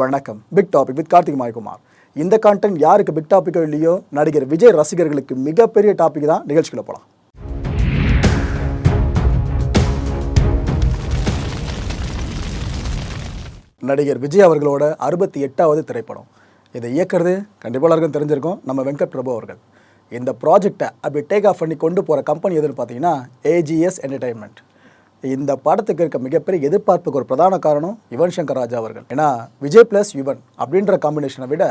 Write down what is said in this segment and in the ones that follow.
வணக்கம். Big topic with Karthik Mayakumar. இந்த content யாருக்கு பிக் டாப்பிக்கோ இல்லையோ நடிகர் விஜய் ரசிகர்களுக்கு மிகப்பெரிய டாபிக் தான் நிகழ்ச்சிக்குள்ள போகலாம் நடிகர் விஜய் அவர்களோட அறுபத்தி எட்டாவது திரைப்படம். இதை இயக்குறது கண்டிப்பாக எல்லாருக்கும் தெரிஞ்சிருக்கும். நம்ம வெங்கட் பிரபு அவர்கள். இந்த ப்ராஜெக்டை அப்படி டேக் ஆஃப் பண்ணி கொண்டு போகிற கம்பெனி எதுன்னு பார்த்தீங்கன்னா ஏஜிஎஸ் என்டர்டைன்மெண்ட் இந்த படத்துக்கு இருக்க மிகப்பெரிய எதிர்பார்ப்புக்கு ஒரு பிரதான காரணம் யுவன் சங்கர் ராஜா அவர்கள். ஏன்னா விஜய் ப்ளஸ் யுவன் அப்படின்ற காம்பினேஷனை விட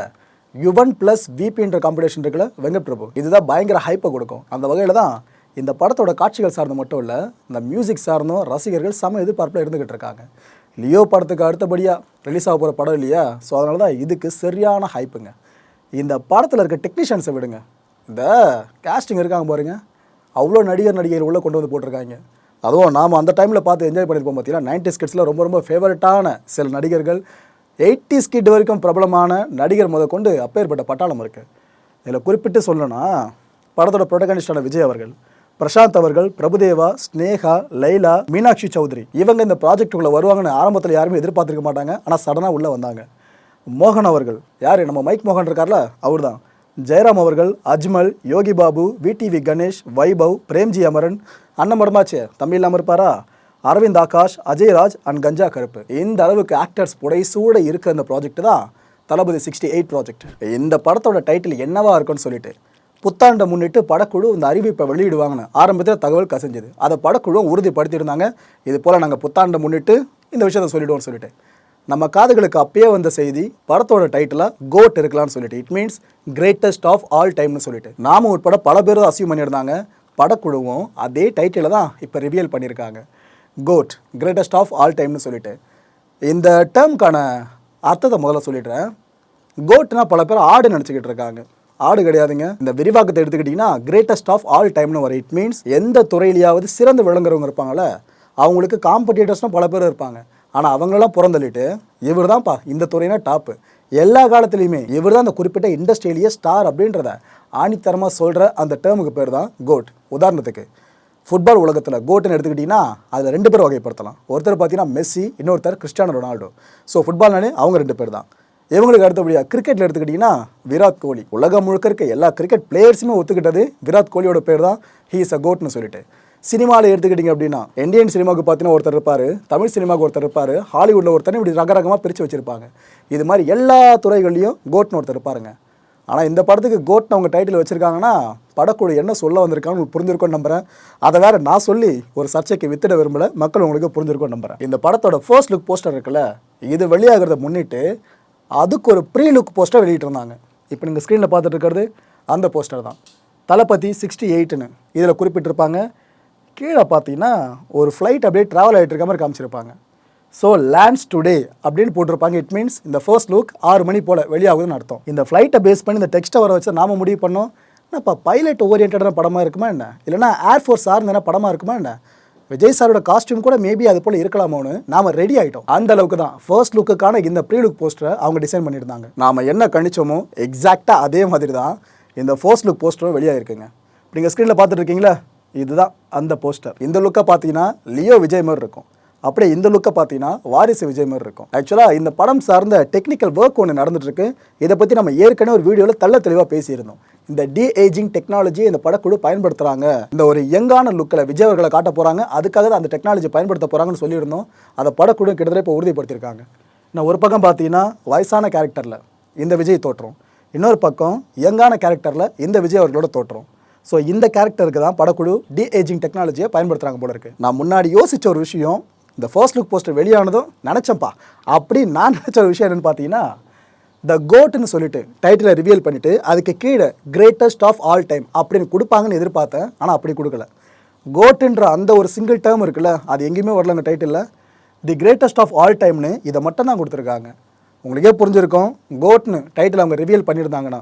யுவன் ப்ளஸ் விபின்ற காம்பினேஷன் இருக்குல்ல வெங்கட் பிரபு. இதுதான் பயங்கர ஹைப்பை கொடுக்கும். அந்த வகையில் தான் இந்த படத்தோட காட்சிகள் சார்ந்து மட்டும் இல்லை இந்த மியூசிக் சார்ந்தும் ரசிகர்கள் சம எதிர்பார்ப்பில் இருந்துகிட்டு இருக்காங்க. லியோ படத்துக்கு அடுத்தபடியாக ரிலீஸ் ஆக போகிற படம் இல்லையா? ஸோ அதனால தான் இதுக்கு சரியான ஹைப்புங்க இந்த படத்தில் இருக்க டெக்னீஷியன்ஸை விடுங்க. இந்த கேஸ்டிங் இருக்காங்க பாருங்கள் அவ்வளோ நடிகர் நடிகர் உள்ளே கொண்டு வந்து போட்டிருக்காங்க. அதுவும் நாம் அந்த டைமில் பார்த்து என்ஜாய் பண்ணியிருப்போம் பார்த்தீங்கன்னா நைன்டி ஸ்கிட்ஸில் ரொம்ப ரொம்ப ஃபேவரட்டான சில நடிகர்கள். எயிட்டி ஸ்கிட் வரைக்கும் பிரபலமான நடிகர் முத கொண்டு அப்பேற்பட்ட பட்டாளம் இருக்குது இதில் குறிப்பிட்டு சொல்லணும்னா படத்தோட ப்ரொடகனிஸ்டான விஜய் அவர்கள் பிரசாந்த் அவர்கள் பிரபுதேவா ஸ்னேகா லைலா மீனாட்சி சௌத்ரி இவங்க இந்த ப்ராஜெக்ட்டுக்குள்ளே வருவாங்கன்னு ஆரம்பத்தில் யாருமே எதிர்பார்த்துருக்க மாட்டாங்க. ஆனால் சடனாக உள்ளே வந்தாங்க. மோகன் அவர்கள். யார்? நம்ம மைக் மோகன் இருக்கார்ல? அவர் தான் ஜெயராம் அவர்கள் அஜ்மல் யோகி பாபு விடிவி கணேஷ் வைபவ் பிரேம்ஜி அமரன் அண்ணன் மடமாச்சே தமிழ் இல்லாமல் இருப்பாரா அரவிந்த் ஆகாஷ் அஜய்ராஜ் அண்ட் கஞ்சா கருப்பு. இந்த அளவுக்கு ஆக்டர்ஸ் புடைசூட இருக்கிற இந்த ப்ராஜெக்ட் தான் தளபதி சிக்ஸ்டி எயிட் ப்ராஜெக்ட் இந்த படத்தோட டைட்டில் என்னவா இருக்குன்னு சொல்லிட்டு புத்தாண்டை முன்னிட்டு படக்குழு இந்த அறிவிப்பை வெளியிடுவாங்கன்னு ஆரம்பத்தில் தகவல் கசிஞ்சது. அதை படக்குழுவும் உறுதிப்படுத்தியிருந்தாங்க. இது போல் நாங்கள் புத்தாண்டை முன்னிட்டு இந்த விஷயத்தை சொல்லிடுவோம்னு சொல்லிட்டு. நம்ம காதுகளுக்கு அப்பயே வந்த செய்தி படத்தோட டைட்டிலாக கோட் இருக்கலாம்னு சொல்லிட்டு. It means greatest of all டைம்னு சொல்லிட்டு. நாம உட்பட பல பேரும் அசீவ் பண்ணியிருந்தாங்க. படக்குழுவும் அதே டைட்டிலை தான் இப்போ ரிவியல் பண்ணியிருக்காங்க. கோட் கிரேட்டஸ்ட் ஆஃப் ஆல் டைம்னு சொல்லிட்டு. இந்த டேர்ம்க்கான அர்த்தத்தை முதல்ல சொல்லிடுறேன். கோட்னா பல பேர் ஆடு நினச்சிக்கிட்டு இருக்காங்க. ஆடு கிடையாதுங்க. இந்த விரிவாக்கத்தை எடுத்துக்கிட்டிங்கன்னா கிரேட்டஸ்ட் ஆஃப் ஆல் டைம்னு வரும். இட் மீன்ஸ் எந்த துறையிலையாவது சிறந்து விளங்குறவங்க இருப்பாங்கல்ல அவங்களுக்கு காம்படிட்டர்ஸ்னால் பல பேர் இருப்பாங்க. ஆனால் அவங்களெல்லாம் புறந்தள்ளிட்டு இவர் தான்ப்பா இந்த துறையினா டாப்பு எல்லா காலத்துலேயுமே இவர் தான் அந்த குறிப்பிட்ட இண்டஸ்ட்ரியிலேயே ஸ்டார் அப்படின்றத ஆணித்தரமாக சொல்கிற அந்த டேர்முக்கு பேர் தான் கோட் உதாரணத்துக்கு ஃபுட்பால் உலகத்தில் கோட்டுன்னு எடுத்துக்கிட்டிங்கன்னா அதில் ரெண்டு பேர் வகைப்படுத்தலாம். ஒருத்தர் பார்த்தீங்கன்னா மெஸ்ஸி இன்னொருத்தர் கிறிஸ்டியானோ ரொனால்டோ. ஸோ ஃபுட்பால்னாலே அவங்க ரெண்டு பேர் தான் இவங்களுக்கு அடுத்தபடியாக கிரிக்கெட்டில் எடுத்துக்கிட்டிங்கன்னா விராட் கோலி. உலகம் முழுக்க இருக்க எல்லா கிரிக்கெட் பிளேயர்ஸுமே ஒத்துக்கிட்டது விராட் கோலியோட பேர் தான் ஹீ இஸ் அ கோட்னு சொல்லிட்டு. சினிமாவில் எடுத்துக்கிட்டிங்க அப்படின்னா இந்தியன் சினிமாவுக்கு பார்த்தீங்கன்னா ஒருத்தர் இருப்பார் தமிழ் சினிமாவுக்கு ஒருத்தர் இருப்பார் ஹாலிவுட்டில் ஒருத்தர் இப்படி ரகரகமாக பிரித்து வச்சுருப்பாங்க. இது மாதிரி எல்லா துறைகள்லையும் கோட்னு ஒருத்தர் இருப்பாருங்க. ஆனால் இந்த படத்துக்கு கோட்னு அவங்க டைட்டில் வச்சுருக்காங்கன்னா படக்குழு என்ன சொல்ல வந்திருக்காங்கன்னு உங்களுக்கு நம்புகிறேன் அதை வேறு நான் சொல்லி ஒரு சர்ச்சைக்கு வித்திட விரும்பல மக்கள் உங்களுக்கு புரிஞ்சிருக்கோன்னு நம்புகிறேன் இந்த படத்தோட ஃபர்ஸ்ட் லுக் போஸ்டர் இருக்குல்ல இது வெளியாகிறத முன்னிட்டு அதுக்கு ஒரு ப்ரீ லுக் போஸ்டர் வெளியிட்டிருந்தாங்க. இப்போ நீங்கள் ஸ்க்ரீனில் பார்த்துட்டு இருக்கிறது அந்த போஸ்டர் தான். தளபதி சிக்ஸ்டி எயிட்டுன்னு இதில் குறிப்பிட்டிருப்பாங்க. கீழே பார்த்தீங்கன்னா ஒரு ஃப்ளைட் அப்படியே ட்ராவல் ஆகிட்டு இருக்க மாதிரி காமிச்சிருப்பாங்க. ஸோ லேண்ட்ஸ் டுடே அப்படின்னு போட்டிருப்பாங்க. இட் மீன்ஸ் இந்த ஃபர்ஸ்ட் லுக் ஆறு மணி போல் வெளியாகுதுன்னு அர்த்தம். இந்த ஃப்ளைட்டை பேஸ் பண்ணி இந்த டெக்ஸ்ட்டை வர வச்சு நாம முடிவு பண்ணோம். என்னப்பா பைலட் ஓரியன்டான படமாக இருக்குமா என்ன? இல்லைனா ஏர்ஃபோர்ஸ் சார்ந்த படமாக இருக்குமா என்ன? விஜய் சாரோட காஸ்டியூம் கூட மேபி அது போல் இருக்கலாமோன்னு நாம ரெடி ஆகிட்டோம் அந்த அளவுக்கு தான். ஃபர்ஸ்ட் லுக்குக்கான இந்த ப்ரீ லுக் போஸ்டரை அவங்க டிசைன் பண்ணியிருந்தாங்க. நாம என்ன கணிச்சோமோ எக்ஸாக்டாக அதே மாதிரி தான் இந்த ஃபர்ஸ்ட் லுக் போஸ்டரும் வெளியாகிருக்குங்க நீங்கள் ஸ்க்ரீனில் பார்த்துட்டு இருக்கீங்களா? இதுதான் அந்த போஸ்டர். இந்த லுக்கை பார்த்தீங்கன்னா லியோ விஜய் மாதிரி இருக்கும். அப்படியே இந்த லுக்கை பார்த்தீங்கன்னா வாரிசு விஜய் மாதிரி இருக்கும். ஆக்சுவலாக இந்த படம் சார்ந்த டெக்னிக்கல் ஒர்க் ஒன்று நடந்துட்டுருக்கு. இதை பற்றி நம்ம ஏற்கனவே ஒரு வீடியோவில் தள்ள தெளிவாக பேசியிருந்தோம். இந்த டி ஏஜிங் டெக்னாலஜி இந்த படக்குழு பயன்படுத்துகிறாங்க இந்த ஒரு யங்கான லுக்கில் விஜய் அவர்களை காட்ட போகிறாங்க அதுக்காக அந்த டெக்னாலஜி பயன்படுத்த போகிறாங்கன்னு சொல்லியிருந்தோம். அதை படக்குழு கிட்டத்தட்ட இப்போ உறுதிப்படுத்தியிருக்காங்க. நான் ஒரு பக்கம் பார்த்தீங்கன்னா வயசான கேரக்டரில் இந்த விஜய் தோற்றம். இன்னொரு பக்கம் யங்கான கேரக்டரில் இந்த விஜய் அவர்களோட தோற்றம். ஸோ இந்த கேரக்டருக்கு தான் படக்குழு டி ஏஜிங் டெக்னாலஜியை பயன்படுத்துகிறாங்க போல இருக்குது நான் முன்னாடி யோசித்த ஒரு விஷயம் இந்த ஃபர்ஸ்ட் லுக் போஸ்டர் வெளியானதும் நினச்சேன்ப்பா. அப்படி நான் நினச்ச ஒரு விஷயம் என்னென்னு பார்த்தீங்கன்னா த கோட்னு சொல்லிட்டு டைட்டிலை ரிவியல் பண்ணிவிட்டு அதுக்கு கீழே கிரேட்டஸ்ட் ஆஃப் ஆல் டைம் அப்படின்னு கொடுப்பாங்கன்னு எதிர்பார்த்தேன். ஆனால் அப்படி கொடுக்கல. கோட்டுன்ற அந்த ஒரு சிங்கிள் டேர்ம் இருக்குல்ல அது எங்கேயுமே வரல அந்த டைட்டிலில் தி கிரேட்டஸ்ட் ஆஃப் ஆல் டைம்னு இதை மட்டும் தான் கொடுத்துருக்காங்க. உங்களுக்கே புரிஞ்சிருக்கும் கோட்னு டைட்டில் அவங்க ரிவியல் பண்ணியிருந்தாங்கன்னா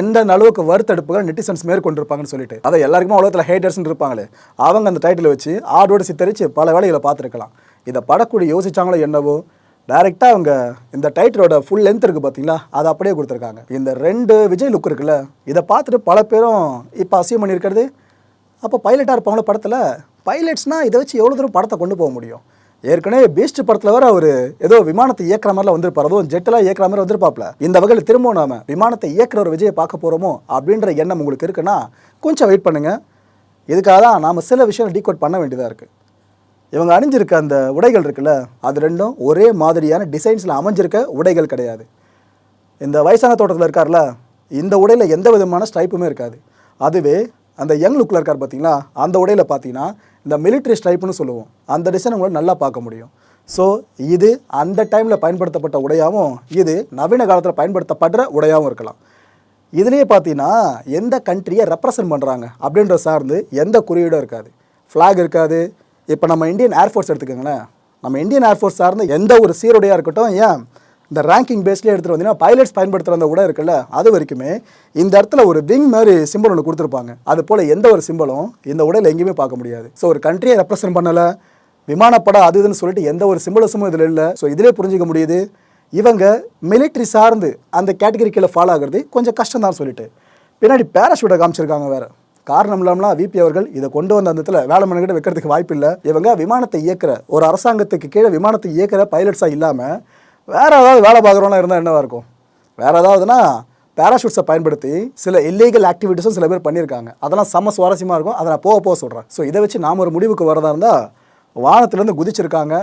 எந்த அளவுக்கு வறுத்தடுப்புகள் நெட்டிசன்ஸ் மேற்கொண்டிருப்பாங்கன்னு சொல்லிட்டு. அதை எல்லாருக்குமே உலகத்தில் ஹேட்டர்ஸ்னு இருப்பாங்களே. அவங்க அந்த டைட்டில் வச்சு ஆடோடு சித்தரித்து பல வேலைகளை பார்த்துருக்கலாம். இதை படக்கூடிய யோசிச்சாங்களோ என்னவோ டைரெக்டாக அவங்க இந்த டைட்டிலோட ஃபுல் லென்த் இருக்குது பார்த்தீங்களா அதை அப்படியே கொடுத்துருக்காங்க. இந்த ரெண்டு விஜய் லுக் இருக்குல்ல இதை பார்த்துட்டு பல பேரும் இப்போ அசியம் பண்ணியிருக்கிறது அப்போ பைலட்டாக இருப்பாங்களோ படத்தில் பைலட்ஸ்னால் இதை வச்சு எவ்வளோ தூரம் படத்தை கொண்டு போக முடியும்? ஏற்கனவே பீஸ்ட் படத்தில் வர அவர் ஏதோ விமானத்தை இயக்குற மாதிரிலாம் வந்திருப்பார். அதுவும் ஜெட்டெல்லாம் இயக்குற மாதிரி வந்திருப்பாப்ல இந்த வகையில் திரும்பவும் நாம விமானத்தை இயக்குற ஒரு விஜயை பார்க்க போகிறோமோ அப்படின்ற எண்ணம் உங்களுக்கு இருக்குன்னா கொஞ்சம் வெயிட் பண்ணுங்க. இதுக்காக தான் நாம் சில விஷயங்கள் டீகோட் பண்ண வேண்டியதாக இருக்குது இவங்க அணிஞ்சிருக்க அந்த உடைகள் இருக்குல்ல அது ரெண்டும் ஒரே மாதிரியான டிசைன்ஸில் அமைஞ்சிருக்க உடைகள் கிடையாது. இந்த வயசான தோட்டத்தில் இருக்கார்ல இந்த உடையில் எந்த விதமான ஸ்ட்ரைப்புமே இருக்காது. அதுவே அந்த யங் லுக்கில் இருக்கார் பார்த்தீங்களா அந்த உடையில் பார்த்தீங்கன்னா இந்த மிலிட்ரி ஸ்ட்ரைப்னு சொல்லுவோம். அந்த டிசைன் உங்களால் நல்லா பார்க்க முடியும். ஸோ இது அந்த டைமில் பயன்படுத்தப்பட்ட உடையாகவும் இது நவீன காலத்தில் பயன்படுத்தப்படுற உடையாகவும் இருக்கலாம். இதுலேயே பார்த்தீங்கன்னா எந்த கண்ட்ரியை ரெப்ரசன்ட் பண்ணுறாங்க அப்படின்ற சார்ந்து எந்த குறியீடும் இருக்காது. ஃப்ளாக் இருக்காது. இப்போ நம்ம இந்தியன் ஏர்ஃபோர்ஸ் எடுத்துக்கோங்களேன். நம்ம இந்தியன் ஏர்ஃபோர்ஸ் சார்ந்து எந்த ஒரு சீருடையாக இருக்கட்டும் ஏன்? இந்த ரேங்கிங் பேஸ்லேயே எடுத்துகிட்டு வந்தீங்கன்னா பைலட்ஸ் பயன்படுத்துகிற அந்த உடை இருக்குல்ல அது வரைக்குமே இந்த இடத்துல ஒரு விங் மாதிரி சிம்பிள் ஒன்று கொடுத்துருப்பாங்க. அது போல் எந்த ஒரு சிம்பிளும் இந்த உடையில் எங்கேயுமே பார்க்க முடியாது. ஸோ ஒரு கண்ட்ரியை ரெப்ரசென்ட் பண்ணலை விமானப்படம் அது இதுன்னு சொல்லிட்டு எந்த ஒரு சிம்பிளஸும் இதில் இல்லை. ஸோ இதிலே புரிஞ்சிக்க முடியுது. இவங்க மிலிட்ரி சார்ந்து அந்த கேட்டகரி கீழே ஃபாலோ ஆகுறது கொஞ்சம் கஷ்டம் தான் சொல்லிட்டு. பின்னாடி பேராஷூட்டை காமிச்சிருக்காங்க வேறு. காரணம் இல்லாமலாம் விபி அவர்கள் இதை கொண்டு வந்த அந்த இடத்துல வேலை மணிக்கிட்ட வைக்கிறதுக்கு வாய்ப்பு இல்லை இவங்க விமானத்தை இயக்கிற ஒரு அரசாங்கத்துக்கு கீழே விமானத்தை இயக்கிற பைலட்ஸாக இல்லாமல் வேறு ஏதாவது வேலை பார்க்குறோன்னா இருந்தால் என்னவாக இருக்கும்? வேறு ஏதாவதுனா பேராஷூட்ஸை பயன்படுத்தி சில இல்லீகல் ஆக்டிவிட்டீஸும் சில பேர் பண்ணியிருக்காங்க. அதெல்லாம் செம்ம சுவாரஸ்யமாக இருக்கும். அதை நான் போக போக சொல்கிறேன் ஸோ இதை வச்சு நாம் ஒரு முடிவுக்கு வரதா இருந்தால் வானத்துலேருந்து குதிச்சிருக்காங்க.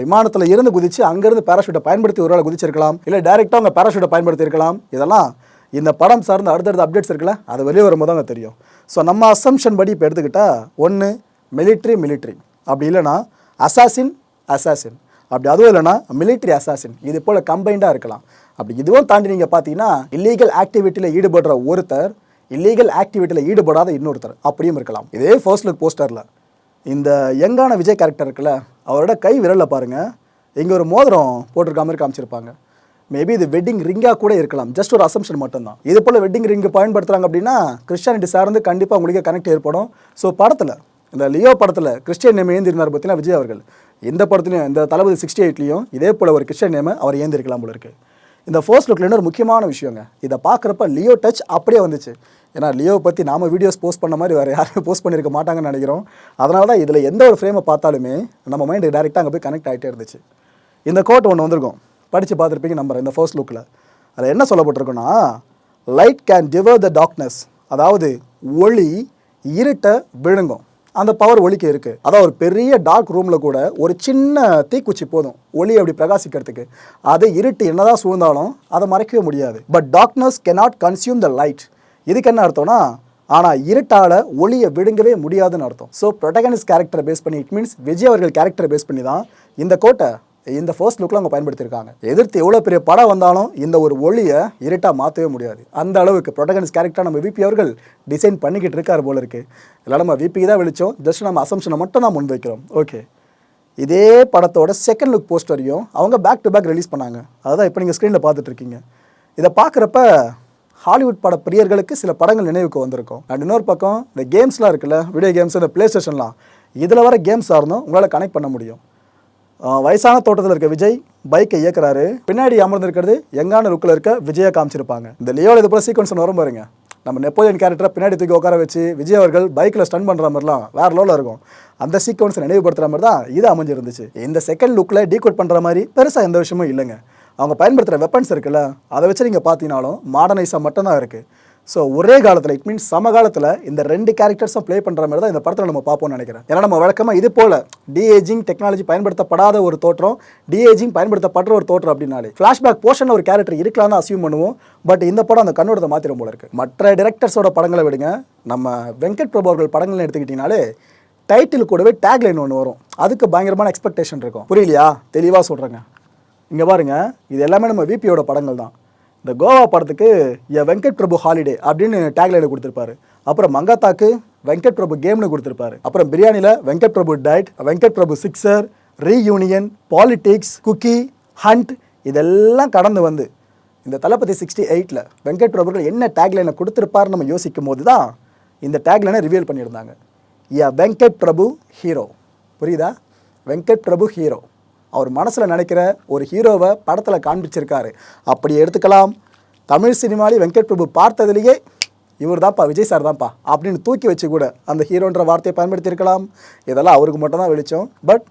விமானத்தில் இருந்து குதிச்சு அங்கேருந்து பேராஷூட்டை பயன்படுத்தி ஒரு வேளை குதிச்சிருக்கலாம். இல்லை டேரெக்டாக அவங்க பேராஷூட்டை பயன்படுத்தியிருக்கலாம். இதெல்லாம் இந்த படம் சார்ந்த அடுத்தடுத்த அப்டேட்ஸ் இருக்குல்ல அது வெளியே வரும்போது அங்கே தெரியும். ஸோ நம்ம அசம்ஷன் படி இப்போ எடுத்துக்கிட்டால் ஒன்று மிலிட்ரி மிலிட்ரி அப்படி இல்லைன்னா அசாசின் அசாசின் அப்படி அதுவும் இல்லைனா மிலிட்ரி அசாசின் இது போல் கம்பைண்டாக இருக்கலாம். அப்படி இதுவும் தாண்டி நீங்கள் பார்த்தீங்கன்னா இல்லீகல் ஆக்டிவிட்டியில் ஈடுபடுற ஒருத்தர் இல்லீகல் ஆக்டிவிட்டியில் ஈடுபடாத இன்னொருத்தர் அப்படியும் இருக்கலாம். இதே ஃபர்ஸ்ட் லுக் போஸ்டரில் இந்த யங்கான விஜய் கேரக்டர் இருக்குல்ல அவரோட கை விரலில் பாருங்கள் இங்கே ஒரு மோதிரம் போட்டிருக்க மாதிரி காமிச்சிருப்பாங்க. மேபி இது வெட்டிங் ரிங்காக கூட இருக்கலாம். ஜஸ்ட் ஒரு அசம்ஷன் மட்டும்தான். இது போல் வெட்டிங் ரிங்கு பயன்படுத்துகிறாங்க அப்படின்னா கிறிஸ்டியானிட்டி சார்ந்து கண்டிப்பாக உங்களுக்கு கனெக்ட் ஏற்படும். ஸோ படத்தில் இந்த லியோ படத்தில் கிறிஸ்டியன் நேம் ஏந்திருந்தார் பார்த்தீங்கன்னா விஜய் அவர்கள்? இந்த படத்துலையும் இந்த தளபதி சிக்ஸ்டி எயிட்லேயும் இதே போல் ஒரு கிறிஸ்டியன் நேமை அவர் ஏந்திருக்கலாம் போல இருக்கு. இந்த ஃபர்ஸ்ட் லுக்கில் இன்னொரு முக்கியமான விஷயங்க. இதை பார்க்குறப்ப லியோ டச் அப்படியே வந்துச்சு. ஏன்னா லியோவை பற்றி நாம் வீடியோஸ் போஸ்ட் பண்ண மாதிரி வேறு யாரும் போஸ்ட் பண்ணியிருக்க மாட்டாங்கன்னு நினைக்கிறோம். அதனால தான் இதில் எந்த ஒரு ஃப்ரேமை பார்த்தாலுமே நம்ம மைண்டு டேரெக்டாக அங்கே போய் கனெக்ட் ஆகிட்டே இருந்துச்சு. இந்த கோட் ஒன்று வந்திருக்கும். படித்து பார்த்துருப்பீங்க நம்பர் இந்த ஃபர்ஸ்ட் லுக்கில் அதில் என்ன சொல்லப்பட்டிருக்குன்னா light can devour the darkness அதாவது ஒளி இருட்டை விழுங்கும். அந்த பவர் ஒளிக்கு இருக்குது அதான் ஒரு பெரிய டார்க் ரூமில் கூட ஒரு சின்ன தீக்குச்சி போதும். ஒளி அப்படி பிரகாசிக்கிறதுக்கு. அதை இருட்டு என்னதான் சூழ்ந்தாலும் அதை மறைக்கவே முடியாது. But darkness cannot consume the light இதுக்கு என்ன அர்த்தம்னா ஆனால் இருட்டால் ஒளியை விடுங்கவே முடியாதுன்னு அர்த்தம். ஸோ ப்ரொட்டகனிஸ்ட் கேரக்டரை பேஸ் பண்ணி இட் மீன்ஸ் விஜய் அவர்கள் கேரக்டரை பேஸ் பண்ணி தான் இந்த கோட்டை இந்த ஃபர்ஸ்ட் லுக்கில் அவங்க பயன்படுத்தியிருக்காங்க. எதிர்த்து எவ்வளோ பெரிய படம் வந்தாலும் இந்த ஒரு ஒளியை இருட்டாக மாற்றவே முடியாது. அந்த அளவுக்கு ப்ரொட்டகனிஸ்ட் கேரக்டராக நம்ம விபி அவர்கள் டிசைன் பண்ணிக்கிட்டு இருக்காரு போல இருக்கு. இல்லை நம்ம விபிக்கு தான் வெளிச்சோம். ஜஸ்ட் நம்ம அசம்ஷனை மட்டும் தான் முன்வைக்கிறோம். ஓகே இதே படத்தோட செகண்ட் லுக் போஸ்டரையும் அவங்க பேக் டு பேக் ரிலீஸ் பண்ணாங்க. அதுதான் இப்போ நீங்கள் ஸ்க்ரீனில் பார்த்துட்ருக்கீங்க இதை பார்க்குறப்ப ஹாலிவுட் பட பிரியர்களுக்கு சில படங்கள் நினைவுக்கு வந்திருக்கும். அண்ட் இன்னொரு பக்கம் இந்த கேம்ஸ்லாம் இருக்குல்ல வீடியோ கேம்ஸ் இந்த ப்ளே ஸ்டேஷன்லாம் இதில் வர கேம்ஸ் சார்ந்தும் உங்களால் கனெக்ட் பண்ண முடியும். வயசான தோட்டத்தில் இருக்க விஜய் பைக்கை இயக்குறாரு. பின்னாடி அமர்ந்திருக்கிறது எங்கான லுக்கில் இருக்க விஜயை காமிச்சிருப்பாங்க. இந்த லியோவில் இது போல சீக்வன்ஸ் வரும் பாருங்க. நம்ம நெப்போலியன் கேரக்டரை பின்னாடி தூக்கி உட்கார வச்சு விஜய் அவர்கள் பைக்கில் ஸ்டன் பண்ணுற மாதிரிலாம் வேற லெவலில் இருக்கும். அந்த சீக்வன்ஸை நினைவுபடுத்துற மாதிரி தான் இது அமைஞ்சிருந்துச்சு. இந்த செகண்ட் லுக்கில் டீகோட் பண்ணுற மாதிரி பெருசாக எந்த விஷயமும் இல்லைங்க. அவங்க பயன்படுத்துகிற வெப்பன்ஸ் இருக்குல்ல அதை வச்சு நீங்கள் பார்த்தீங்கனாலும் மாடர்னைஸாக மட்டும்தான் இருக்குது ஸோ ஒரே காலத்தில் இட் மீன்ஸ் சமகாலத்தில் இந்த ரெண்டு கேரக்டர்ஸும் ப்ளே பண்ணுற மாதிரி தான் இந்த படத்தில் நம்ம பார்ப்போம்னு நினைக்கிறேன். ஏன்னா நம்ம வழக்கமாக இது போல் டிஏஜிங் டெக்னாலஜி பயன்படுத்தப்படாத ஒரு தோற்றம் டிஏஜிங் பயன்படுத்தப்படுற ஒரு தோற்றம் அப்படின்னாலே ஃப்ளாஷ்பேக் போர்ஷன் ஒரு கேரக்டர் இருக்கலாம்னு அசியூம் பண்ணுவோம். பட் இந்த படம் அந்த கண்ணோடத்தை மாத்திரம் போல இருக்கு. மற்ற டிரெக்டர்ஸோட படங்களை விடுங்க. நம்ம வெங்கட் பிரபு அவர்கள் படங்கள்னு எடுத்துக்கிட்டிங்கனாலே டைட்டில் கூடவே டேக்லைன் ஒன்று வரும். அதுக்கு பயங்கரமான எக்ஸ்பெக்டேஷன் இருக்கும். புரியலையா? தெளிவாக சொல்கிறேங்க இங்கே பாருங்கள் இது எல்லாமே நம்ம விபியோட படங்கள் தான். இந்த கோவா படத்துக்கு எ வெங்கட் பிரபு ஹாலிடே அப்படின்னு டேக்லைனை கொடுத்துருப்பாரு. அப்புறம் மங்காத்தாக்கு வெங்கட் பிரபு கேம்னு கொடுத்துருப்பாரு. அப்புறம் பிரியாணியில் Venkat Prabhu diet Venkat Prabhu sixer reunion politics cookie hunt இதெல்லாம் கடந்து வந்து இந்த தளபதி சிக்ஸ்டி எயிட்டில் வெங்கட் பிரபுகள் என்ன டேக்லைனை கொடுத்துருப்பாருன்னு நம்ம யோசிக்கும் போது தான் இந்த டேக்லைனை ரிவீல் பண்ணியிருந்தாங்க. யா வெங்கட் பிரபு ஹீரோ புரியுதா? வெங்கட் பிரபு ஹீரோ அவர் மனசில் நினைக்கிற ஒரு ஹீரோவை படத்தில் காண்பிச்சிருக்காரு. அப்படி எடுத்துக்கலாம். தமிழ் சினிமாவில் வெங்கட் பிரபு பார்த்ததுலேயே இவர் தான்ப்பா விஜய் சார் தான்ப்பா அப்படின்னு தூக்கி வச்சு கூட அந்த ஹீரோன்ற வார்த்தையை பயன்படுத்தியிருக்கலாம். இதெல்லாம் அவருக்கு மட்டும்தான் வெளிச்சம். பட்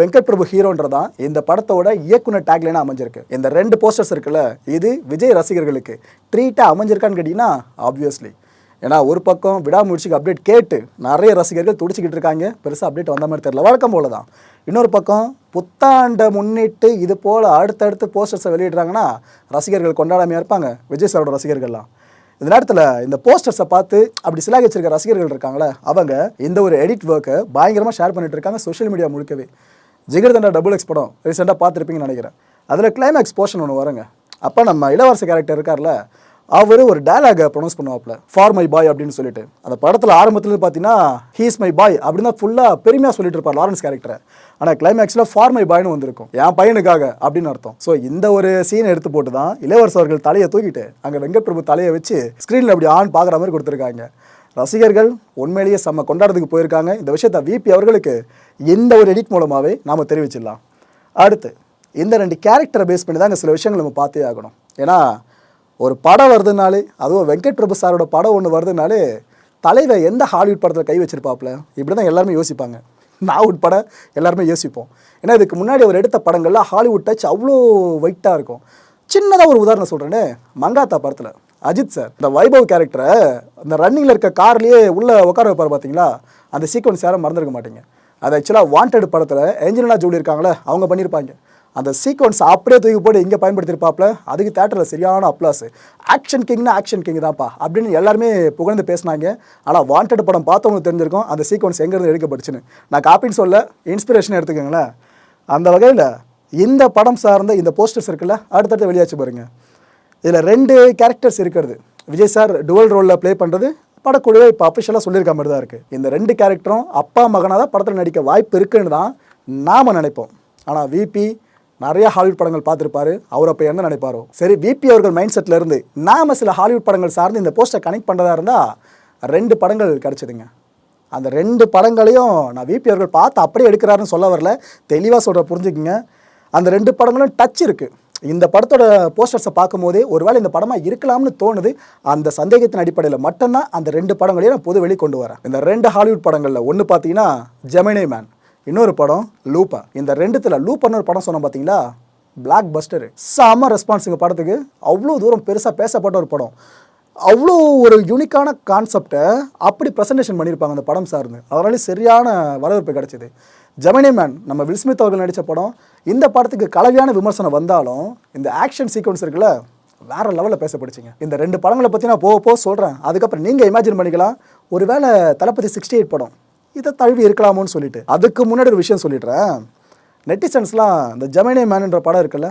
வெங்கட் பிரபு ஹீரோன்றதான் இந்த படத்தோட இயக்குனர் டேக்லைனாக அமைஞ்சிருக்கு. இந்த ரெண்டு போஸ்டர்ஸ் இருக்குல்ல இது விஜய் ரசிகர்களுக்கு ட்ரீட்டாக அமைஞ்சிருக்கான்னு கேட்டிங்கன்னா ஆப்வியஸ்லி ஏன்னா ஒரு பக்கம் விடாமுயற்சிக்கு அப்டேட் கேட்டு நிறைய ரசிகர்கள் துடிச்சிக்கிட்டு இருக்காங்க. பெருசாக அப்டேட் வந்த மாதிரி தெரியல. வழக்கம் போல தான் இன்னொரு பக்கம் புத்தாண்டை முன்னிட்டு இது போல் அடுத்தடுத்து போஸ்டர்ஸை வெளியிடுறாங்கன்னா ரசிகர்கள் கொண்டாடாமையாக இருப்பாங்க. விஜய் சாரோட ரசிகர்கள்லாம். இந்த நேரத்தில் இந்த போஸ்டர்ஸை பார்த்து அப்படி சிலாகி வச்சிருக்க ரசிகர்கள் இருக்காங்களே அவங்க இந்த ஒரு எடிட் ஒர்க்கை பயங்கரமாக ஷேர் பண்ணிட்டு இருக்காங்க சோஷியல் மீடியா முழுக்கவே. ஜிகர்தண்டா டபுள் எக்ஸ் படம் ரீசெண்டாக பார்த்துருப்பீங்கன்னு நினைக்கிறேன். அதில் கிளைமேக்ஸ் போர்ஷன் ஒன்று வருங்க. அப்போ நம்ம இளவரச கேரக்டர் இருக்கார்ல அவர் ஒரு டயலாக ப்ரொனவுன்ஸ் பண்ணுவாப்ல ஃபார் மை பாய் அப்படின்னு சொல்லிட்டு. அந்த படத்தில் ஆரம்பத்தில் பார்த்தீங்கன்னா ஹீஸ் மை பாய் அப்படின்னு தான் ஃபுல்லாக பெருமையாக சொல்லிட்டு இருப்பார் லாரன்ஸ் கேரக்டரை ஆனால் கிளைமேக்ஸில் ஃபார் மை பாய்னு வந்திருக்கும். என் பையனுக்காக அப்படின்னு அர்த்தம். ஸோ இந்த ஒரு சீனை எடுத்து போட்டு தான் இளவரசு அவர்கள் தலையை தூக்கிட்டு அங்கே வெங்கட் பிரபு தலையை வச்சு ஸ்க்ரீனில் அப்படி ஆன் பார்க்குற மாதிரி கொடுத்துருக்காங்க. ரசிகர்கள் உண்மையிலேயே செம்ம கொண்டாடுறதுக்கு போயிருக்காங்க. இந்த விஷயத்தை விபி அவர்களுக்கு எந்த ஒரு எடிட் மூலமாகவே நாம் தெரிவிச்சிடலாம். அடுத்து இந்த ரெண்டு கேரக்டரை பேஸ் பண்ணி தான் இங்க சில விஷயங்கள் நம்ம பார்த்தே ஆகணும். ஏன்னா ஒரு படம் வருதுனாலே அதுவும் வெங்கட் பிரபு சாரோட படம் ஒன்று வருதுனாலே தலைவர் எந்த ஹாலிவுட் படத்தில் கை வச்சிருப்பாப்ல இப்படி தான் எல்லாருமே யோசிப்பாங்க. நான் உட்பட எல்லாருமே யோசிப்போம். ஏன்னா இதுக்கு முன்னாடி அவர் எடுத்த படங்கள்லாம் ஹாலிவுட் டச் அவ்வளோ வெயிட்டாக இருக்கும். சின்னதாக ஒரு உதாரணம் சொல்கிறேன்னு மங்காத்தா படத்தில். அஜித் சார் இந்த வைபவ் கேரக்டரை அந்த ரன்னிங்கில் இருக்க கார்லேயே உள்ளே உட்கார வைப்பார் பார்த்தீங்களா அந்த சீக்வன்ஸ் யாரும் மறந்துருக்க மாட்டீங்க. அது ஆக்சுவலாக வாண்டட் படத்தில் ஏஞ்சலினா ஜூலி இருக்காங்களே அவங்க பண்ணியிருப்பாங்க அந்த சீக்வன்ஸ் அப்படியே தூக்கி போட்டு இங்கே பயன்படுத்தியிருப்பாப்ல அதுக்கு தேட்டரில் சரியான அப்ளாஸ் ஆக்ஷன் கிங்னா ஆக்ஷன் கிங் தான்ப்பா அப்படின்னு எல்லாருமே புகழ்ந்து பேசினாங்க. ஆனால் வாண்டட் படம் பார்த்தவங்களுக்கு தெரிஞ்சிருக்கும் அந்த சீக்வன்ஸ் எங்கேருந்து எடுக்கப்பட்டுச்சுன்னு. நான் காப்பின்னு சொல்ல இன்ஸ்பிரேஷன் எடுத்துக்கோங்களேன். அந்த வகையில் இந்த படம் சார்ந்த இந்த போஸ்டர்ஸ் இருக்குல்ல அடுத்தடுத்து வெளியாச்சு பாருங்க. இதில் ரெண்டு கேரக்டர்ஸ் இருக்கிறது. விஜய் சார் டுவல் ரோலில் ப்ளே பண்ணுறது படக்குழுவே இப்போ அஃபிஷியலாக சொல்லியிருக்க மாதிரி தான் இருக்குது இந்த ரெண்டு கேரக்டரும் அப்பா மகனாக தான் படத்தில் நடிக்க வாய்ப்பு இருக்குன்னு தான் நாம் நினைப்போம். ஆனால் விபி நிறைய ஹாலிவுட் படங்கள் பார்த்துருப்பாரு. அவர் அப்போ என்ன நினைப்பாரோ? சரி விபி அவர்கள் மைண்ட் செட்டில் இருந்து நாம சில ஹாலிவுட் படங்கள் சார்ந்து இந்த போஸ்டரை கனெக்ட் பண்ணுறதா இருந்தால் ரெண்டு படங்கள் கிடச்சிதுங்க. அந்த ரெண்டு படங்களையும் நான் விபி அவர்கள் பார்த்து அப்படியே எடுக்கிறாருன்னு சொல்ல வரல. தெளிவாக சொல்கிற புரிஞ்சுக்குங்க. அந்த ரெண்டு படங்களும் டச் இருக்குது இந்த படத்தோட போஸ்டர்ஸை பார்க்கும்போதே ஒருவேளை இந்த படமாக இருக்கலாம்னு தோணுது. அந்த சந்தேகத்தின் அடிப்படையில் மட்டும்தான் அந்த ரெண்டு படங்களையும் நான் பொது வெளி கொண்டு வரேன். இந்த ரெண்டு ஹாலிவுட் படங்களில் ஒன்று பார்த்தீங்கன்னா ஜெமினி மேன் இன்னொரு படம் லூப்பா. இந்த ரெண்டுத்தில் லூப்பர்னு ஒரு படம் சொன்னோம் பார்த்தீங்களா பிளாக் பஸ்டரு செம்ம ரெஸ்பான்ஸுங்க படத்துக்கு. அவ்வளோ தூரம் பெருசாக பேசப்பட்ட ஒரு படம். அவ்வளோ ஒரு யூனிக்கான கான்செப்டை அப்படி ப்ரெசன்டேஷன் பண்ணியிருப்பாங்க அந்த படம் சார்ந்து. அதனால சரியான வரவேற்பு கிடச்சிது. ஜெமினி மேன் நம்ம வில்ஸ்மித் அவர்கள் நடித்த படம். இந்த படத்துக்கு கலவையான விமர்சனம் வந்தாலும் இந்த ஆக்ஷன் சீக்வன்ஸ் இருக்குல்ல வேற லெவலில் பேசப்படுச்சிங்க இந்த ரெண்டு படங்களை பற்றி நான் போக போக சொல்கிறேன் அதுக்கப்புறம் நீங்கள் இமேஜின் பண்ணிக்கலாம். ஒருவேளை தளபதி சிக்ஸ்டி எயிட் படம். இதை தழுவி இருக்கலாமோன்னு சொல்லிட்டு. அதுக்கு முன்னாடி ஒரு விஷயம் சொல்லிடுறேன். நெட்டிசன்ஸ்லாம் இந்த ஜெமினி மேனுன்ற படம் இருக்குல்ல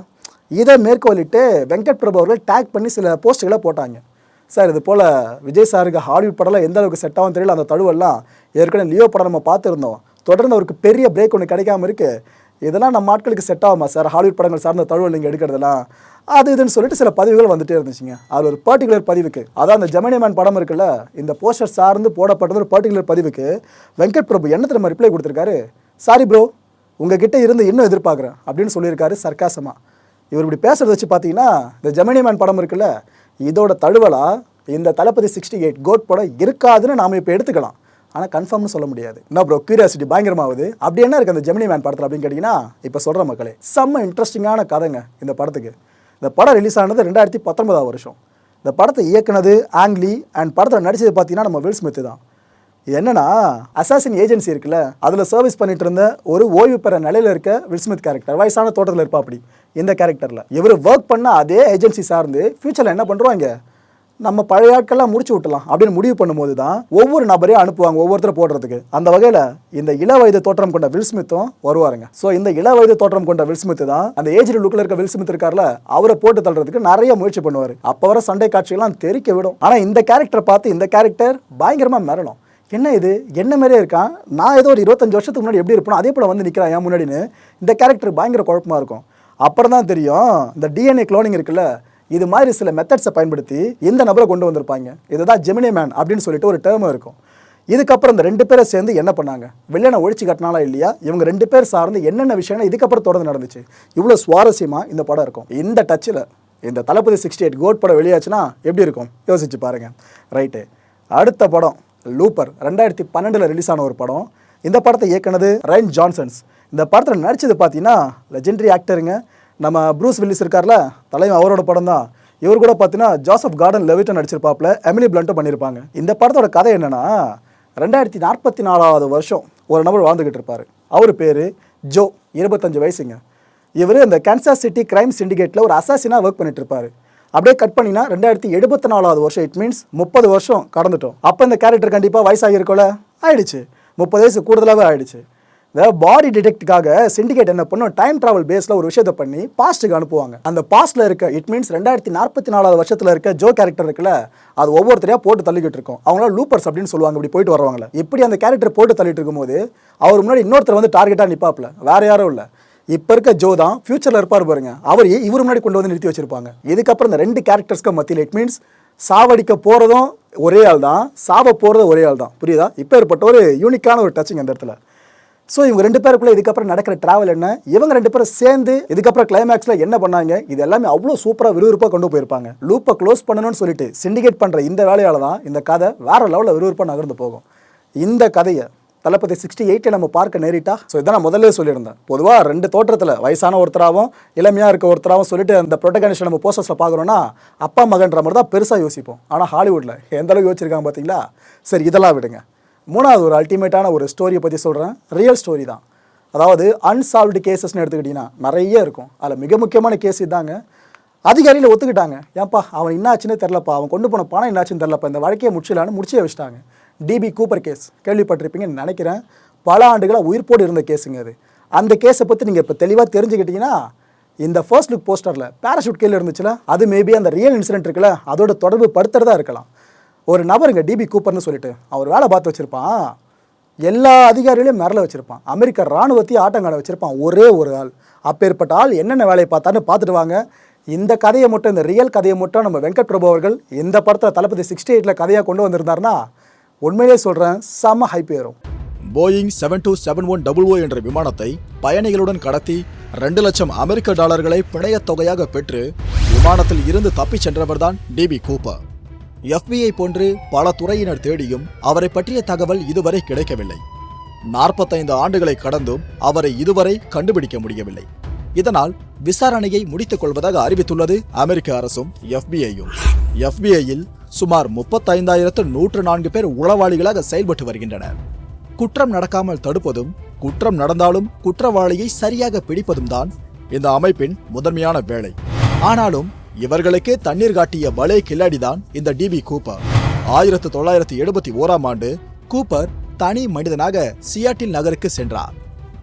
இதை மேற்கோளிட்டு வெங்கட் பிரபு அவர்கள் டேக் பண்ணி சில போஸ்ட்டுகளை போட்டாங்க. சார் இது போல் விஜய் சாருக்கு ஹாலிவுட் படம்லாம் எந்த அளவுக்கு செட் ஆகும் தெரியல அந்த தழுவெல்லாம். ஏற்கனவே லியோ படம் நம்ம பார்த்துருந்தோம். தொடர்ந்து அவருக்கு பெரிய பிரேக் ஒன்று கிடைக்காம இருக்குது இதெல்லாம் நம்ம ஆட்களுக்கு செட் ஆகுமா சார்? ஹாலிவுட் படங்கள் சார்ந்த தழுவல் நீங்கள் எடுக்கிறதெல்லாம். அது இதுன்னு சொல்லிட்டு சில பதிவுகள் வந்துட்டே இருந்துச்சுங்க. அதில் ஒரு பர்டிகுலர் பதிவுக்கு அதான் அந்த ஜெமினி மேன் படம் இருக்குல்ல இந்த போஸ்டர் சார்ந்து போடப்பட்டது ஒரு பர்டிகுலர் பதிவுக்கு வெங்கட் பிரபு என்ன திரும்ப ரிப்ளை கொடுத்துருக்காரு? சாரி ப்ரோ உங்ககிட்ட இருந்து இன்னும் எதிர்பார்க்குறேன் அப்படின்னு சொல்லியிருக்காரு சர்க்காசமாக இவர் இப்படி பேசுறத வச்சு பார்த்தீங்கன்னா இந்த ஜெமினி மேன் படம் இருக்குல்ல இதோட தழுவலாக இந்த தளபதி சிக்ஸ்டி எயிட் கோட் படம் இருக்காதுன்னு நாம் இப்போ எடுத்துக்கலாம். ஆனால் கன்ஃபார்ம்னு சொல்ல முடியாது. என்ன ப்ரோ கியூரியாசிட்டி பயங்கரமாகுது. அப்படி என்ன இருக்குது அந்த ஜெமினி மேன் படத்தில் அப்படின்னு கேட்டிங்கன்னா இப்போ சொல்கிற மக்களே செம்ம இன்ட்ரெஸ்டிங்கான கதைங்க இந்த படத்துக்கு. இந்த படம் ரிலீஸ் ஆனது ரெண்டாயிரத்தி பத்தொன்பதாம் வருஷம். இந்த படத்தை இயக்குனது ஆங்லி அண்ட் படத்தில் நடிச்சது பார்த்தீங்கன்னா நம்ம வில் ஸ்மித் தான். இது என்னன்னா அசாசின் ஏஜென்சி இருக்குல்ல அதில் சர்வீஸ் பண்ணிட்டு இருந்த ஒரு ஓய்வு பெற நிலையில் இருக்க வில்ஸ்மித் கேரக்டர் வயசான தோட்டத்தில் இருப்பா அப்படி இந்த கேரக்டரில் இவர் ஒர்க் பண்ண அதே ஏஜென்சி சார்ந்து ஃபியூச்சரில் என்ன பண்ணுவாங்க நம்ம பழைய ஆட்கள்லாம் முடிச்சு விட்டலாம் அப்படின்னு முடிவு பண்ணும்போது தான் ஒவ்வொரு நபரையும் அனுப்புவாங்க ஒவ்வொருத்தரை போடுறதுக்கு. அந்த வகையில் இந்த இள வயது தோற்றம் கொண்ட வில் ஸ்மித்தும் வருவாருங்க. ஸோ இந்த இள வயது தோற்றம் கொண்ட வில்ஸ்மித்து தான் அந்த ஏஜ் லுக்கில் இருக்க வில்ஸ்மித் இருக்கார்ல அவரை போட்டு தள்ளுறதுக்கு நிறைய முயற்சி பண்ணுவார். அப்போ வர சண்டை காட்சிகள்லாம் தெரிக்க விடும். ஆனால் இந்த கேரக்டரை பார்த்து இந்த கேரக்டர் பயங்கரமாக மிரளும். என்ன இது? என்ன மாதிரியே இருக்கான்? நான் ஏதோ ஒரு இருபத்தஞ்சு வருஷத்துக்கு முன்னாடி எப்படி இருப்பேனோ அதே போல் வந்து நிற்கிறான் என் முன்னாடின்னு இந்த கேரக்டர் பயங்கர குழப்பமாக இருக்கும். அப்புறம் தான் தெரியும் இந்த டிஎன்ஏ க்ளோனிங் இருக்குல்ல இது மாதிரி சில மெத்தட்ஸை பயன்படுத்தி இந்த நபரை கொண்டு வந்திருப்பாங்க. இதுதான் ஜெமினி மேன் அப்படின்னு சொல்லிட்டு ஒரு டேர்ம் இருக்கும். இதுக்கப்புறம் இந்த ரெண்டு பேரை சேர்ந்து என்ன பண்ணாங்க? வில்லனை ஒழிச்சு கட்டினாலா இல்லையா? இவங்க ரெண்டு பேர் சார்ந்து என்னென்ன விஷயங்கள் இதுக்கப்புறம் தொடர்ந்து நடந்துச்சு? இவ்வளோ சுவாரஸ்யமாக இந்த படம் இருக்கும். இந்த டச்சில் இந்த தளபதி சிக்ஸ்டி எயிட் கோட் படம் வெளியாச்சுன்னா எப்படி இருக்கும்? யோசிச்சு பாருங்க. ரைட்டு அடுத்த படம் லூப்பர் ரெண்டாயிரத்தி பன்னெண்டில் ரிலீஸ் ஆன ஒரு படம். இந்த படத்தை இயக்குனது ரைன் ஜான்சன்ஸ் இந்த படத்தில் நடிச்சது பார்த்தீங்கன்னா லெஜெண்டரி ஆக்டருங்க நம்ம ப்ரூஸ் வில்லிஸ் இருக்கார்ல தலைவன் அவரோட படம் தான் இவர் கூட பார்த்தீங்கன்னா ஜோசப் கார்டன் லெவிட்டன் நடிச்சிருப்பாப்ல எமிலி பிளண்ட்டும் பண்ணியிருப்பாங்க இந்த படத்தோட கதை என்னென்னா ரெண்டாயிரத்தி நாற்பத்தி நாலாவது வருஷம் ஒரு நபர் வாழ்ந்துக்கிட்டு இருப்பார். அவர் பேர் ஜோ இருபத்தஞ்சு வயசுங்க. இவர் அந்த கேன்சாஸ் சிட்டி கிரைம் சிண்டிகேட்டில் ஒரு அசாசினாக ஒர்க் பண்ணிட்டு இருப்பார். அப்படியே கட் பண்ணினா ரெண்டாயிரத்தி எழுபத்தி நாலாவது வருஷம் இட் மீன்ஸ் முப்பது வருஷம் கடந்துட்டோம். அப்போ இந்த கேரக்டர் கண்டிப்பாக வயசாகிருக்கோல ஆயிடுச்சு. முப்பது வயசு கூடுதலாகவே ஆயிடுச்சு. இந்த பாடி டிடெக்டுக்காக சிண்டிகேட் என்ன பண்ணும்? டைம் ட்ராவல் பேஸில் ஒரு விஷயத்தை பண்ணி பாஸ்ட்டுக்கு அனுப்புவாங்க. அந்த பாஸ்ட்டில் இருக்க இட் மீன்ஸ் ரெண்டாயிரத்தி நாற்பத்தி நாலாவது வருஷத்தில் இருக்க ஜோ கேரக்டர் இருக்குல்ல அது ஒவ்வொருத்தரையாக போட்டு தள்ளிக்கிட்டு இருக்கும். அவங்களாம் லூப்பர்ஸ் அப்படின்னு சொல்லுவாங்க இப்படி போயிட்டு வருவாங்களே இப்படி அந்த கேரக்டர் போட்டு தள்ளிட்டு இருக்கும்போது அவர் முன்னாடி இன்னொருத்தர் வந்து டார்கெட்டாக நிற்பாப்பில் வேறு யாரும் இல்லை. இப்போ இருக்க ஜோ தான் ஃபியூச்சரில் இருப்பார் பாருங்க. அவர் இவர் முன்னாடி கொண்டு வந்து நிறுத்தி வச்சிருப்பாங்க. இதுக்கப்புறம் இந்த ரெண்டு கேரக்டர்ஸ்க்கு மத்தியில் இட் மீன்ஸ் சாவடிக்க போகிறதும் ஒரே ஆள் தான் சாவ போகிறதும் ஒரே ஆள் தான் புரியுதா? இப்போ ஏற்பட்ட ஒரு யூனிக்கான ஒரு டச்சிங் அந்த இடத்துல. ஸோ இவங்க ரெண்டு பேருக்குள்ளே இதுக்கப்புறம் நடக்கிற ட்ராவல் என்ன? இவங்க ரெண்டு பேரும் சேர்ந்து இதுக்கப்புறம் கிளைமேக்ஸில் என்ன பண்ணாங்க? இது எல்லாமே அவ்வளோ சூப்பராக விறுவிறுப்பாக கொண்டு போயிருப்பாங்க. லூப்பை க்ளோஸ் பண்ணணும்னு சொல்லிட்டு சிண்டிகேட் பண்ணுற இந்த வேலையால் தான் இந்த கதை வேற லெவலில் விறுவிறுப்பாக நகர்ந்து போகும். இந்த கதையை தளபதி சிக்ஸ்டி எயிட்டில் நம்ம பார்க்க நேரிட்டா? ஸோ இதை நான் முதல்ல சொல்லியிருந்தேன். பொதுவாக ரெண்டு தோற்றத்தில் வயசான ஒருத்தராகவும் இளமையாக இருக்க ஒருத்தராகவும் சொல்லிட்டு அந்த ப்ரொட்டகனிஷன் நம்ம போஸ்டர்ஸில் பார்க்குறோன்னா அப்பா மகன்ற மாதிரி தான் பெருசாக யோசிப்போம். ஆனால் ஹாலிவுட்டில் எந்தளவு யோசிச்சிருக்காங்க பார்த்தீங்களா சரி இதெல்லாம் விடுங்க. மூணாவது ஒரு அல்டிமேட்டான ஒரு ஸ்டோரியை பற்றி சொல்கிறேன் ரியல் ஸ்டோரி தான். அதாவது அன்சால்வ்டு கேசஸ்னு எடுத்துக்கிட்டிங்கன்னா நிறைய இருக்கும். அதில் மிக முக்கியமான கேஸ் இதாங்க. அதிகாரியில் ஒத்துக்கிட்டாங்க. ஏன்ப்பா அவன் என்னாச்சுன்னே தெரிலப்பா அவன் கொண்டு போன பணம் என்னாச்சுன்னு தெரிலப்பா இந்த வழக்கையை முடிச்சிடலான்னு முடிச்சே வச்சுட்டாங்க. டிபி கூப்பர் கேஸ் கேள்விப்பட்டிருப்பீங்கன்னு நினைக்கிறேன். பல ஆண்டுகளாக உயிர்ப்போடு இருந்த கேஸுங்க அது. அந்த கேஸை பற்றி நீங்கள் இப்போ தெளிவாக தெரிஞ்சுக்கிட்டீங்கன்னா இந்த ஃபர்ஸ்ட் லுக் போஸ்டரில் பேராஷூட் கீழே இருந்துச்சுல அது மேபி அந்த ரியல் இன்சிடென்ட் இருக்குல்ல அதோட தொடர்பு படுத்துறதா இருக்கலாம். ஒரு நபருங்க டிபி கூப்பர்னு சொல்லிட்டு அவர் வேலை பார்த்து வச்சுருப்பான். எல்லா அதிகாரிகளையும் மிரள வச்சுருப்பான். அமெரிக்க இராணுவத்தையும் ஆட்டங்காட வச்சுருப்பான். ஒரே ஒரு ஆள். அப்பேற்பட்ட ஆள் என்னென்ன வேலையை பார்த்தான்னு பார்த்துட்டு வாங்க. இந்த கதையை மட்டும் இந்த ரியல் கதையை மட்டும் நம்ம வெங்கட் பிரபு அவர்கள் இந்த படத்தில் தளபதி சிக்ஸ்டி எயிட்டில் கதையாக கொண்டு வந்திருந்தாருன்னா உண்மையிலே சொல்கிறேன் செம ஹைப் ஏறும். Boeing seven two seven one double O என்ற விமானத்தை பயணிகளுடன் கடத்தி ரெண்டு லட்சம் அமெரிக்க டாலர்களை பிணையத் தொகையாக பெற்று விமானத்தில் இருந்து தப்பிச் சென்றவர்தான் டிபி கூப்பர். எஃபிஐ போன்று பல துறையினர் தேடியும் அவரை பற்றிய தகவல் இதுவரை கிடைக்கவில்லை. நாற்பத்தைந்து ஆண்டுகளை கடந்தும் அவரை இதுவரை கண்டுபிடிக்க முடியவில்லை. இதனால் விசாரணையை முடித்துக் கொள்வதாக அறிவித்துள்ளது அமெரிக்க அரசும் எஃபிஐயும் எஃபிஐயில் சுமார் முப்பத்தைந்தாயிரத்து நூற்று நான்கு பேர் உளவாளிகளாக செயல்பட்டு வருகின்றனர். குற்றம் நடக்காமல் தடுப்பதும் குற்றம் நடந்தாலும் குற்றவாளியை சரியாக பிடிப்பதும் தான் இந்த அமைப்பின் முதன்மையான வேலை. ஆனாலும் இவர்களுக்கே தண்ணீர் காட்டிய பலே கில்லாடிதான் இந்த டிபி கூப்பர். ஆயிரத்து தொள்ளாயிரத்து எழுபத்தி ஓராம் ஆண்டு கூப்பர் தனி மனிதனாக சியாட்டில் நகருக்கு சென்றார்.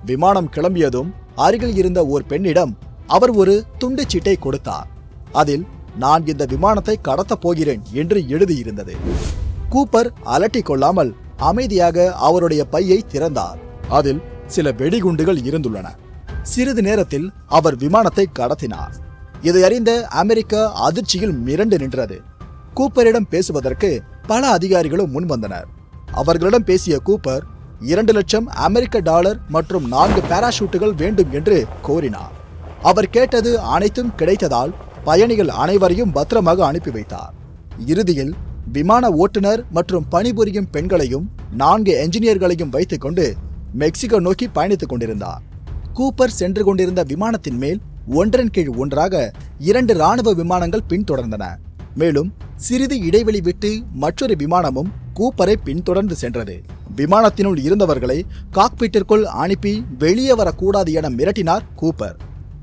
விமானம் கிளம்பியதும் அருகில் இருந்த ஒரு பெண்ணிடம் அவர் ஒரு துண்டு சீட்டை கொடுத்தார். அதில் நான் இந்த விமானத்தை கடத்தப் போகிறேன் என்று எழுதியிருந்தது. கூப்பர் அலட்டிக் கொள்ளாமல் அமைதியாக அவருடைய பையை திறந்தார். அதில் சில வெடிகுண்டுகள் இருந்துள்ளன. சிறிது நேரத்தில் அவர் விமானத்தை கடத்தினார். இதை அறிந்த அமெரிக்கா அதிர்ச்சியில் மிரண்டு நின்றது. கூப்பரிடம் பேசுவதற்கு பல அதிகாரிகளும் முன்வந்தனர். அவர்களிடம் பேசிய கூப்பர் இரண்டு லட்சம் அமெரிக்க டாலர் மற்றும் நான்கு பாராஷூட்டுகள் வேண்டும் என்று கோரினார். அவர் கேட்டது அனைத்தும் கிடைத்ததால் பயணிகள் அனைவரையும் பத்திரமாக அனுப்பி வைத்தார். இறுதியில் விமான ஓட்டுநர் மற்றும் பணிபுரியும் பெண்களையும் நான்கு என்ஜினியர்களையும் வைத்துக்கொண்டு மெக்சிகோ நோக்கி பயணித்துக் கொண்டிருந்தார். கூப்பர் சென்று கொண்டிருந்த விமானத்தின் மேல் ஒன்றன் கீழ் ஒன்றாக இரண்டு ராணுவ விமானங்கள் பின்தொடர்ந்தன. மேலும் சிறிது இடைவெளி விட்டு மற்றொரு விமானமும் கூப்பரை பின்தொடர்ந்து சென்றது. விமானத்தினுள் இருந்தவர்களை காக்பீட்டிற்குள் அனுப்பி வெளியே வரக்கூடாது என மிரட்டினார் கூப்பர்.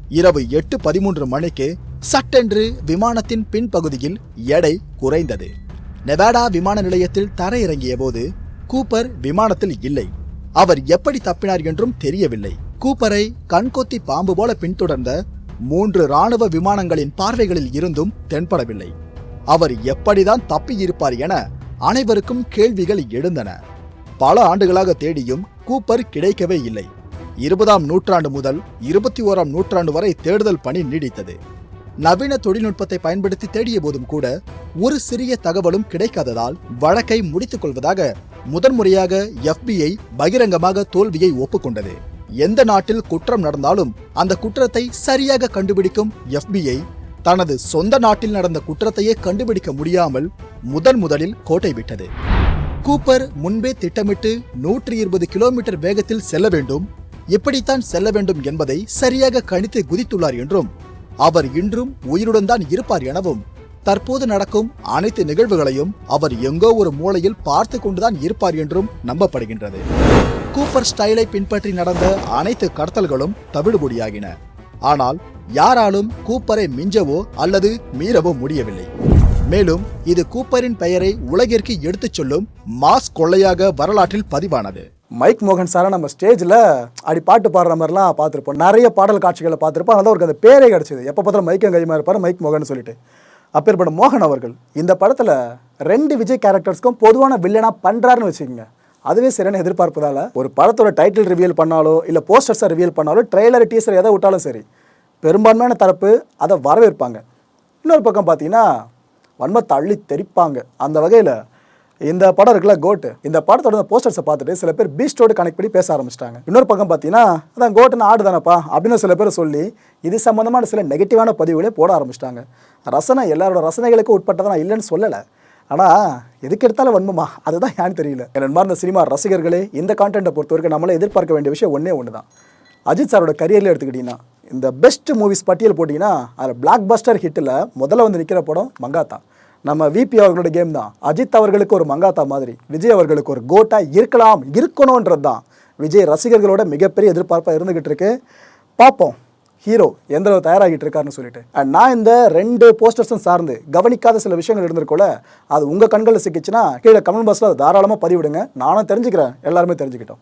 இரவு எட்டு பதிமூன்று மணிக்கு சட்டென்று விமானத்தின் பின்பகுதியில் எடை குறைந்தது. நெவாடா விமான நிலையத்தில் தரையிறங்கிய போது கூப்பர் விமானத்தில் இல்லை. அவர் எப்படி தப்பினார் என்றும் தெரியவில்லை. கூப்பரை கண்கொத்தி பாம்பு போல பின்தொடர்ந்த மூன்று ராணுவ விமானங்களின் பார்வைகளில் இருந்தும் தென்படவில்லை. அவர் எப்படிதான் தப்பியிருப்பார் என அனைவருக்கும் கேள்விகள் எழுந்தன. பல ஆண்டுகளாக தேடியும் கூப்பர் கிடைக்கவே இல்லை. இருபதாம் நூற்றாண்டு முதல் இருபத்தி ஓராம் நூற்றாண்டு வரை தேடுதல் பணி நீடித்தது. நவீன தொழில்நுட்பத்தை பயன்படுத்தி தேடிய போதும் கூட ஒரு சிறிய தகவலும் கிடைக்காததால் வழக்கை முடித்துக் கொள்வதாக முதன்முறையாக எஃபிஐ பகிரங்கமாக தோல்வியை ஒப்புக்கொண்டது. எந்த நாட்டில் குற்றம் நடந்தாலும் அந்த குற்றத்தை சரியாக கண்டுபிடிக்கும் எஃபிஐ தனது சொந்த நாட்டில் நடந்த குற்றத்தையே கண்டுபிடிக்க முடியாமல் முதன் முதலில் கோட்டை விட்டது. கூப்பர் முன்பே திட்டமிட்டு நூற்றி இருபது கிலோமீட்டர் வேகத்தில் செல்ல வேண்டும். எப்படித்தான் செல்ல வேண்டும் என்பதை சரியாக கணித்து குதித்துள்ளார் என்றும் அவர் இன்றும் உயிருடன் தான் இருப்பார் எனவும் தற்போது நடக்கும் அனைத்து நிகழ்வுகளையும் அவர் எங்கோ ஒரு மூலையில் பார்த்து கொண்டுதான் இருப்பார் என்றும் நம்பப்படுகின்றது. கூப்பர் ஸ்டைலை பின்பற்றி நடந்த அனைத்து கடத்தல்களும் தவிடுபொடியாகின. ஆனால் யாராலும் கூப்பரை மிஞ்சவோ அல்லது மீறவோ முடியவில்லை. மேலும் இது கூப்பரின் பெயரை உலகிற்கு எடுத்துச் சொல்லும் மாஸ் கொள்ளையாக வரலாற்றில் பதிவானது. மைக் மோகன் சாரை நம்ம ஸ்டேஜில் அடி பாட்டு பாடுற மாதிரிலாம் பார்த்துருப்போம். நிறைய பாடல் காட்சிகளை பார்த்துருப்போம். அதனால அவருக்கு அந்த பேரே கிடச்சிது. எப்போ பார்த்தாலும் மைக்கம் கைமா இருப்பார்? மைக் மோகன் சொல்லிட்டு. அப்பேற்பட்ட மோகன் அவர்கள் இந்த படத்தில் ரெண்டு விஜய் கேரக்டர்ஸ்க்கும் பொதுவான வில்லனாக பண்ணுறாருன்னு வச்சுக்கோங்க. அதுவே சரியான எதிர்பார்ப்பதால் ஒரு படத்தோட டைட்டில் ரிவியல் பண்ணாலோ இல்லை போஸ்டர்ஸை ரிவியல் பண்ணாலோ ட்ரெய்லர் டீசர் எதை விட்டாலும் சரி பெரும்பான்மையான தரப்பு அதை வரவேற்பாங்க. இன்னொரு பக்கம் பார்த்தீங்கன்னா வன்மத்தை அள்ளி தெரிப்பாங்க அந்த வகையில் இந்த படம் இருக்குல்ல கோட்டு இந்த படத்தோட போஸ்டர்ஸை பார்த்துட்டு சில பேர் பீஸ்டோடு கனெக்ட் பண்ணி பேச ஆரம்பிச்சிட்டாங்க. இன்னொரு பக்கம் பார்த்தீங்கன்னா அதான் கோட்டுன்னு ஆடு தானப்பா அப்படின்னு சில பேர் சொல்லி இது சம்மந்தமான சில நெகட்டிவான பதிவுகளே போட ஆரம்பிச்சிட்டாங்க. ரசனை எல்லாரோட ரசனைகளுக்கு உட்பட்டதை நான் இல்லைன்னு சொல்லலை. ஆனால் எதுக்கு எடுத்தாலும் வன்மமா? அதுதான் ஏன்னு தெரியல. நண்பா இந்த சினிமா ரசிகர்களே இந்த கான்டென்ட்டை பொறுத்த வரைக்கும் நம்மளே எதிர்பார்க்க வேண்டிய விஷயம் ஒன்றே ஒன்று தான் அஜித் சாரோட கரியரில் எடுத்துக்கிட்டிங்கன்னா இந்த பெஸ்ட் மூவிஸ் பட்டியல் போட்டிங்கன்னா அதில் பிளாக் பஸ்டர் ஹிட்டில் முதல்ல வந்து நிற்கிற படம் மங்காத்தா. நம்ம விபி அவர்களோட கேம் தான். அஜித் அவர்களுக்கு ஒரு மங்காத்தா மாதிரி விஜய் அவர்களுக்கு ஒரு கோட்டா இருக்கலாம் இருக்கணுன்றது தான் விஜய் ரசிகர்களோட மிகப்பெரிய எதிர்பார்ப்பாக இருந்துகிட்டு இருக்கு. பார்ப்போம். ஹீரோ எந்த அளவு தயாராகிட்டு இருக்காருன்னு சொல்லிட்டு. நான் இந்த ரெண்டு போஸ்டர்ஸும் சார்ந்து கவனிக்காத சில விஷயங்கள் இருந்திருக்கோல அது உங்கள் கண்களில் சிக்கிச்சுன்னா கீழே கமெண்ட் பாக்ஸில் அதை தாராளமாக பதிவிடுங்க. நானும் தெரிஞ்சுக்கிறேன். எல்லாருமே தெரிஞ்சுக்கிட்டோம்.